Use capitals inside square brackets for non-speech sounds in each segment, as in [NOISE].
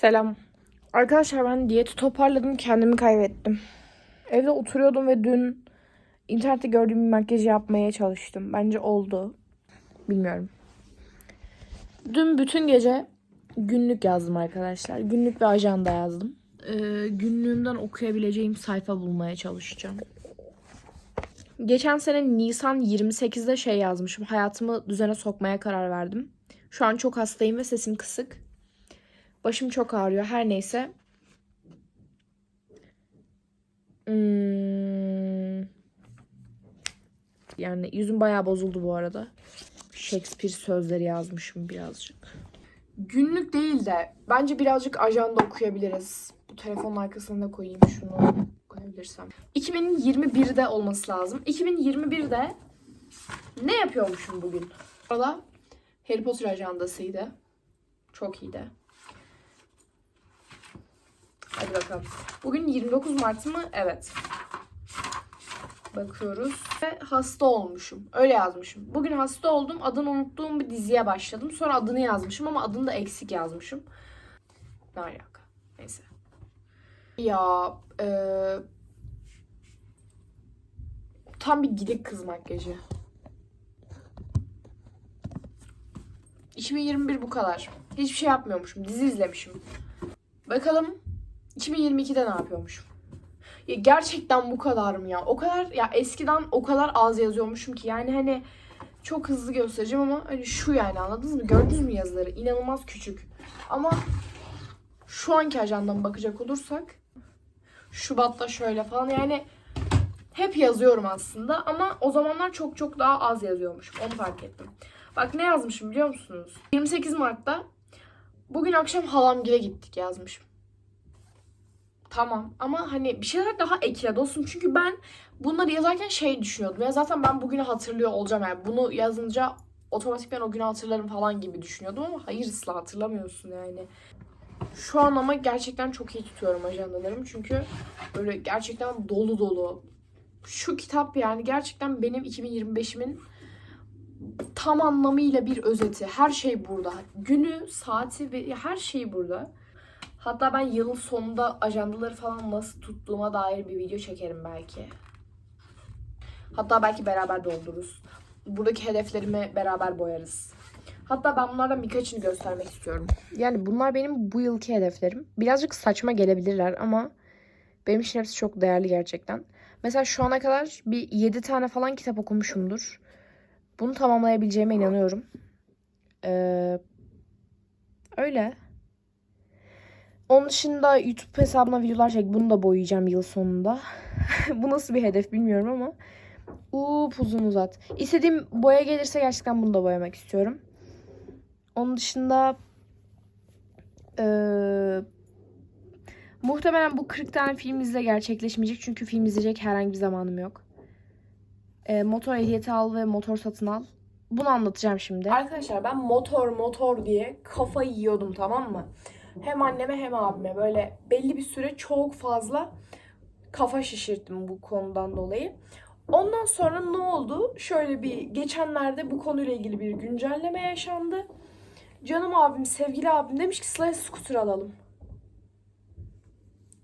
Selam. Arkadaşlar ben diyeti toparladım kendimi kaybettim. Evde oturuyordum ve dün internette gördüğüm bir makyajı yapmaya çalıştım. Bence oldu. Bilmiyorum. Dün bütün gece günlük yazdım arkadaşlar. Günlük ve ajanda yazdım. Ee, günlüğümden okuyabileceğim sayfa bulmaya çalışacağım. Geçen sene Nisan 28'de şey yazmışım. Hayatımı düzene sokmaya karar verdim. Şu an çok hastayım ve sesim kısık. Başım çok ağrıyor. Her neyse. Hmm. Yani yüzüm bayağı bozuldu bu arada. Shakespeare sözleri yazmışım birazcık. Günlük değil de bence birazcık ajanda okuyabiliriz. Bu telefonun arkasına da koyayım şunu koyabilirsem. 2021'de olması lazım. 2021'de ne yapıyormuşum bugün? Valla Harry Potter ajandasıydı. Çok iyiydi. Hadi bakalım. Bugün 29 Mart mı? Evet. Bakıyoruz. Ve hasta olmuşum. Öyle yazmışım. Bugün hasta oldum. Adını unuttuğum bir diziye başladım. Sonra adını yazmışım ama adını da eksik yazmışım. Ne alaka? Neyse. Ya eee tam bir gidik kız makyajı. 2021 bu kadar. Hiçbir şey yapmıyormuşum. Dizi izlemişim. Bakalım 2022'de ne yapıyormuşum? Ya gerçekten bu kadar mı ya? O kadar ya eskiden o kadar az yazıyormuşum ki yani hani çok hızlı göstereceğim ama hani şu yani anladınız mı? Gördünüz mü yazıları? İnanılmaz küçük. Ama şu anki ajandama bakacak olursak Şubat'ta şöyle falan yani hep yazıyorum aslında ama o zamanlar çok çok daha az yazıyormuşum. Onu fark ettim. Bak ne yazmışım biliyor musunuz? 28 Mart'ta bugün akşam halamgile gittik yazmışım. Tamam ama hani bir şeyler daha ekle dostum. Çünkü ben bunları yazarken şey düşünüyordum. Ya zaten ben bugünü hatırlıyor olacağım yani. Bunu yazınca otomatikman o günü hatırlarım falan gibi düşünüyordum ama hayır ısla hatırlamıyorsun yani. Şu an ama gerçekten çok iyi tutuyorum ajandalarımı. Çünkü böyle gerçekten dolu dolu. Şu kitap yani gerçekten benim 2025'imin tam anlamıyla bir özeti. Her şey burada. Günü, saati ve her şey burada. Hatta ben yılın sonunda ajandaları falan nasıl tuttuğuma dair bir video çekerim belki. Hatta belki beraber doldururuz. Buradaki hedeflerimi beraber boyarız. Hatta ben bunlardan birkaçını göstermek istiyorum. Yani bunlar benim bu yılki hedeflerim. Birazcık saçma gelebilirler ama benim için hepsi çok değerli gerçekten. Mesela şu ana kadar bir 7 tane falan kitap okumuşumdur. Bunu tamamlayabileceğime inanıyorum. Ee, öyle. Onun dışında YouTube hesabıma videolar çek. Bunu da boyayacağım yıl sonunda. [LAUGHS] Bu nasıl bir hedef bilmiyorum ama. Up uzun uzat. İstediğim boya gelirse gerçekten bunu da boyamak istiyorum. Onun dışında eee, muhtemelen bu 40 tane film izle gerçekleşmeyecek. Çünkü film izleyecek herhangi bir zamanım yok. Eee, motor ehliyeti al ve motor satın al. Bunu anlatacağım şimdi. Arkadaşlar ben motor motor diye kafayı yiyordum tamam mı? Hem anneme hem abime böyle belli bir süre çok fazla kafa şişirttim bu konudan dolayı. Ondan sonra ne oldu? Şöyle bir geçenlerde bu konuyla ilgili bir güncelleme yaşandı. Canım abim, sevgili abim demiş ki Sıla'ya scooter alalım.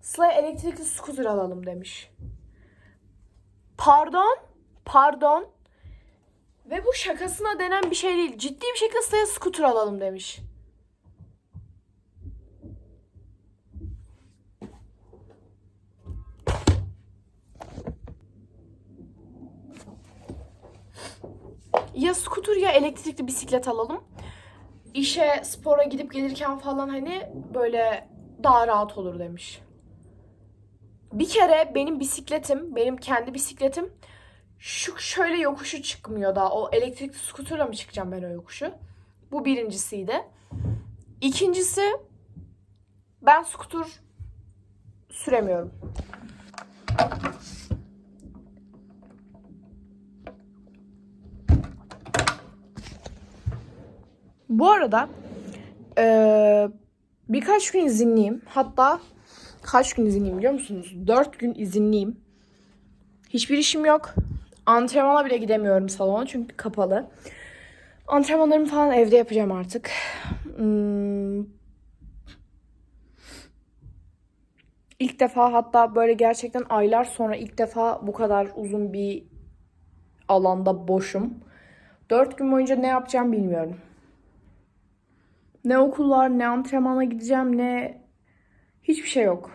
Sıla'ya elektrikli scooter alalım demiş. Pardon? Pardon? Ve bu şakasına denen bir şey değil. Ciddi bir şekilde Sıla'ya scooter alalım demiş. Ya scooter ya elektrikli bisiklet alalım. İşe, spora gidip gelirken falan hani böyle daha rahat olur demiş. Bir kere benim bisikletim, benim kendi bisikletim şu şöyle yokuşu çıkmıyor daha. O elektrikli skuterla mı çıkacağım ben o yokuşu? Bu birincisiydi. İkincisi ben skuter süremiyorum. Bu arada eee, birkaç gün izinliyim. Hatta kaç gün izinliyim biliyor musunuz? Dört gün izinliyim. Hiçbir işim yok. Antrenmana bile gidemiyorum salona çünkü kapalı. Antrenmanlarımı falan evde yapacağım artık. Hmm. İlk defa hatta böyle gerçekten aylar sonra ilk defa bu kadar uzun bir alanda boşum. Dört gün boyunca ne yapacağım bilmiyorum. Ne okullar, ne antrenmana gideceğim, ne hiçbir şey yok.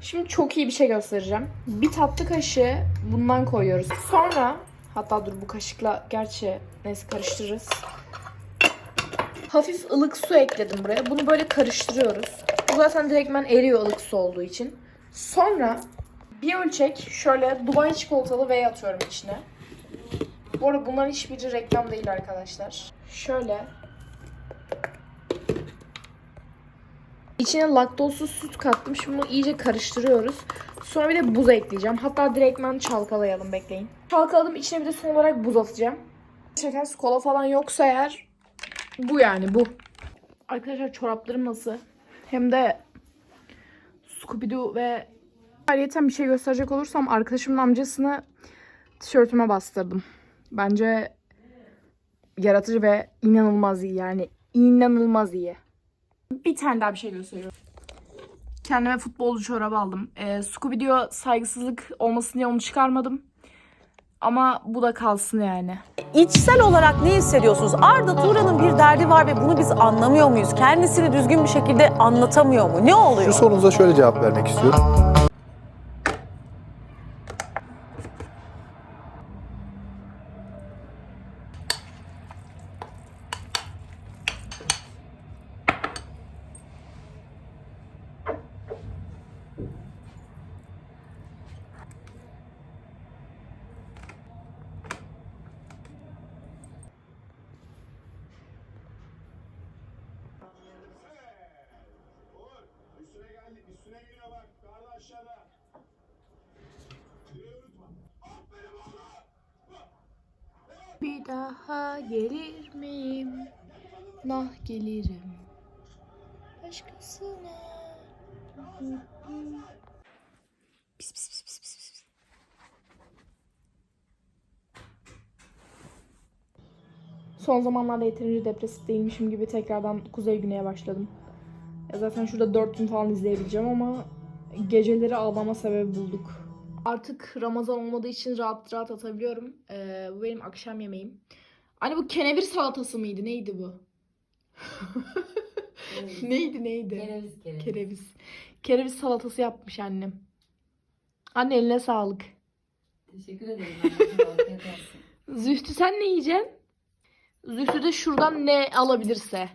Şimdi çok iyi bir şey göstereceğim. Bir tatlı kaşığı bundan koyuyoruz. Sonra hatta dur bu kaşıkla gerçi neyse karıştırırız. Hafif ılık su ekledim buraya. Bunu böyle karıştırıyoruz. Bu zaten direktmen eriyor ılık su olduğu için. Sonra bir ölçek şöyle Dubai çikolatalı V atıyorum içine. Bu arada bunların hiçbiri reklam değil arkadaşlar. Şöyle. İçine laktozsuz süt kattım. Şimdi bunu iyice karıştırıyoruz. Sonra bir de buz ekleyeceğim. Hatta direktmen çalkalayalım bekleyin. Çalkaladım. İçine bir de son olarak buz atacağım. Şeker, kola falan yoksa eğer bu yani bu. Arkadaşlar çoraplarım nasıl? Hem de Scooby-Doo ve ayrıyeten bir şey gösterecek olursam arkadaşımın amcasını tişörtüme bastırdım. Bence yaratıcı ve inanılmaz iyi yani. inanılmaz iyi. Bir tane daha bir şey gösteriyorum. Kendime futbolcu çorabı aldım. Ee, Scooby-Doo saygısızlık olmasın diye onu çıkarmadım. Ama bu da kalsın yani. İçsel olarak ne hissediyorsunuz? Arda Turan'ın bir derdi var ve bunu biz anlamıyor muyuz? Kendisini düzgün bir şekilde anlatamıyor mu? Ne oluyor? Şu sorunuza şöyle cevap vermek istiyorum. Daha gelir miyim? Nah gelirim. Başkasına. Pis pis pis pis pis. Son zamanlarda yeterince depresif değilmişim gibi tekrardan kuzey güneye başladım. Ya zaten şurada 4 gün falan izleyebileceğim ama geceleri ağlama sebebi bulduk. Artık Ramazan olmadığı için rahat rahat atabiliyorum. Ee, bu benim akşam yemeğim. Anne bu kenevir salatası mıydı? Neydi bu? [LAUGHS] neydi neydi? Kereviz kereviz. Kereviz. Kereviz salatası yapmış annem. Anne eline sağlık. Teşekkür ederim. Zühtü sen ne yiyeceksin? Zühtü de şuradan ne alabilirse.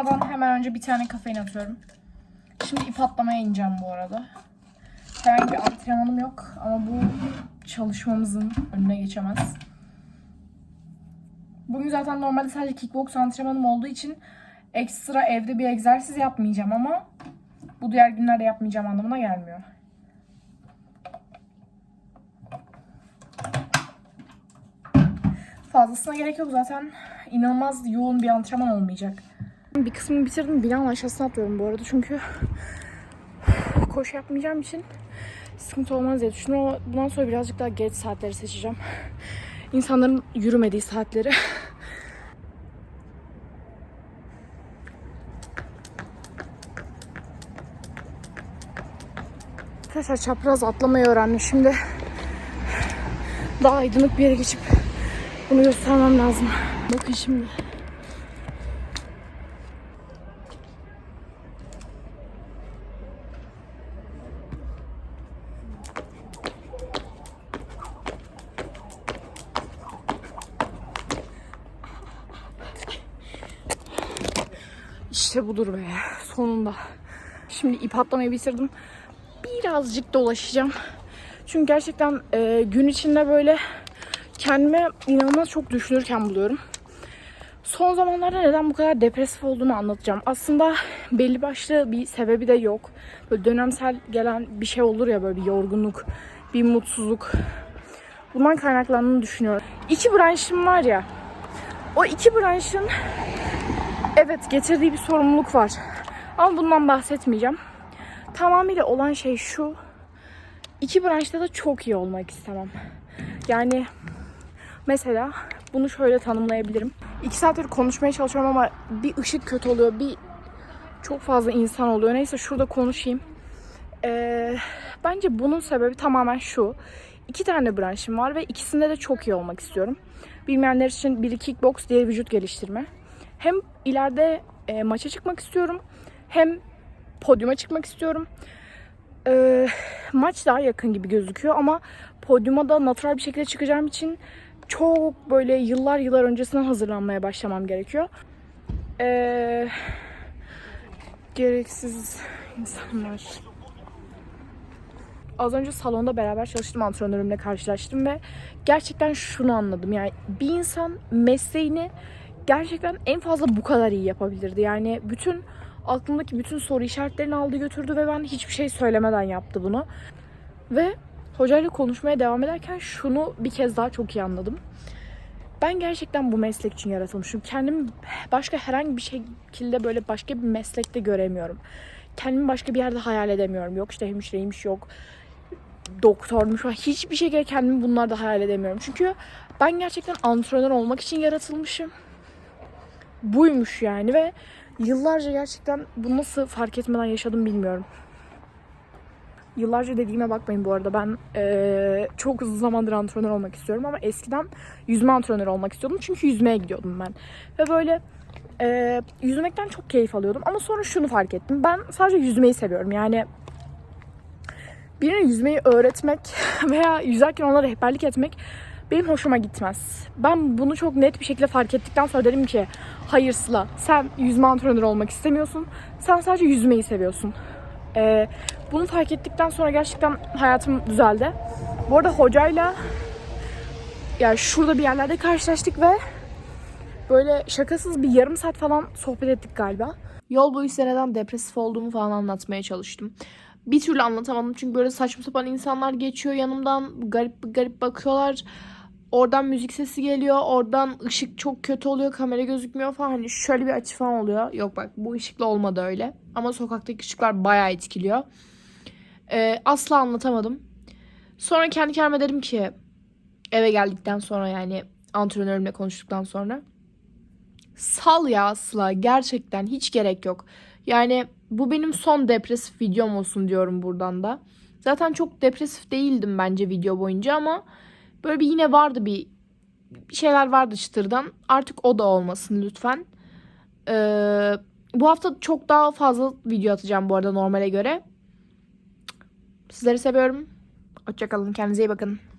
Çıkmadan hemen önce bir tane kafein atıyorum. Şimdi ip atlamaya ineceğim bu arada. Herhangi bir antrenmanım yok ama bu çalışmamızın önüne geçemez. Bugün zaten normalde sadece kickbox antrenmanım olduğu için ekstra evde bir egzersiz yapmayacağım ama bu diğer günlerde yapmayacağım anlamına gelmiyor. Fazlasına gerek yok zaten inanılmaz yoğun bir antrenman olmayacak. Bir kısmını bitirdim binanın aşağısına atlıyorum bu arada çünkü koşu yapmayacağım için sıkıntı olmaz diye düşünüyorum bundan sonra birazcık daha geç saatleri seçeceğim. İnsanların yürümediği saatleri. Arkadaşlar çapraz atlamayı öğrendim. Şimdi daha aydınlık bir yere geçip bunu göstermem lazım. Bakın şimdi. İşte budur be. Sonunda. Şimdi ip atlamayı bitirdim. Birazcık dolaşacağım. Çünkü gerçekten e, gün içinde böyle kendime inanılmaz çok düşünürken buluyorum. Son zamanlarda neden bu kadar depresif olduğumu anlatacağım. Aslında belli başlı bir sebebi de yok. Böyle dönemsel gelen bir şey olur ya böyle bir yorgunluk, bir mutsuzluk. Bundan kaynaklandığını düşünüyorum. İki branşım var ya. O iki branşın Evet getirdiği bir sorumluluk var. Ama bundan bahsetmeyeceğim. Tamamıyla olan şey şu. İki branşta da çok iyi olmak istemem. Yani mesela bunu şöyle tanımlayabilirim. İki saattir konuşmaya çalışıyorum ama bir ışık kötü oluyor. Bir çok fazla insan oluyor. Neyse şurada konuşayım. Ee, bence bunun sebebi tamamen şu. İki tane branşım var ve ikisinde de çok iyi olmak istiyorum. Bilmeyenler için biri kickbox, diğeri vücut geliştirme. Hem ileride e, maça çıkmak istiyorum hem podyuma çıkmak istiyorum. Ee, maç daha yakın gibi gözüküyor ama podyuma da natural bir şekilde çıkacağım için çok böyle yıllar yıllar öncesinden hazırlanmaya başlamam gerekiyor. Ee, gereksiz insanlar. Az önce salonda beraber çalıştım antrenörümle karşılaştım ve gerçekten şunu anladım. Yani bir insan mesleğini gerçekten en fazla bu kadar iyi yapabilirdi. Yani bütün aklımdaki bütün soru işaretlerini aldı götürdü ve ben hiçbir şey söylemeden yaptı bunu. Ve hocayla konuşmaya devam ederken şunu bir kez daha çok iyi anladım. Ben gerçekten bu meslek için yaratılmışım. Kendimi başka herhangi bir şekilde böyle başka bir meslekte göremiyorum. Kendimi başka bir yerde hayal edemiyorum. Yok işte hemşireymiş yok doktormuş falan. Hiçbir şekilde kendimi bunlarda hayal edemiyorum. Çünkü ben gerçekten antrenör olmak için yaratılmışım. Buymuş yani ve yıllarca gerçekten bu nasıl fark etmeden yaşadım bilmiyorum. Yıllarca dediğime bakmayın bu arada. Ben eee, çok uzun zamandır antrenör olmak istiyorum ama eskiden yüzme antrenörü olmak istiyordum. Çünkü yüzmeye gidiyordum ben. Ve böyle eee, yüzmekten çok keyif alıyordum. Ama sonra şunu fark ettim. Ben sadece yüzmeyi seviyorum. Yani birine yüzmeyi öğretmek [LAUGHS] veya yüzerken ona rehberlik etmek benim hoşuma gitmez. Ben bunu çok net bir şekilde fark ettikten sonra dedim ki hayır Sıla sen yüzme antrenörü olmak istemiyorsun. Sen sadece yüzmeyi seviyorsun. Ee, bunu fark ettikten sonra gerçekten hayatım düzeldi. Bu arada hocayla yani şurada bir yerlerde karşılaştık ve böyle şakasız bir yarım saat falan sohbet ettik galiba. Yol boyu size neden depresif olduğumu falan anlatmaya çalıştım. Bir türlü anlatamadım çünkü böyle saçma sapan insanlar geçiyor yanımdan garip garip bakıyorlar. Oradan müzik sesi geliyor, oradan ışık çok kötü oluyor, kamera gözükmüyor falan. Hani şöyle bir açı falan oluyor. Yok bak bu ışıkla olmadı öyle. Ama sokaktaki ışıklar bayağı etkiliyor. Ee, asla anlatamadım. Sonra kendi kendime dedim ki eve geldikten sonra yani antrenörümle konuştuktan sonra sal ya Asla gerçekten hiç gerek yok. Yani bu benim son depresif videom olsun diyorum buradan da. Zaten çok depresif değildim bence video boyunca ama böyle bir yine vardı bir, şeyler vardı çıtırdan. Artık o da olmasın lütfen. Ee, bu hafta çok daha fazla video atacağım bu arada normale göre. Sizleri seviyorum. Hoşçakalın. Kendinize iyi bakın.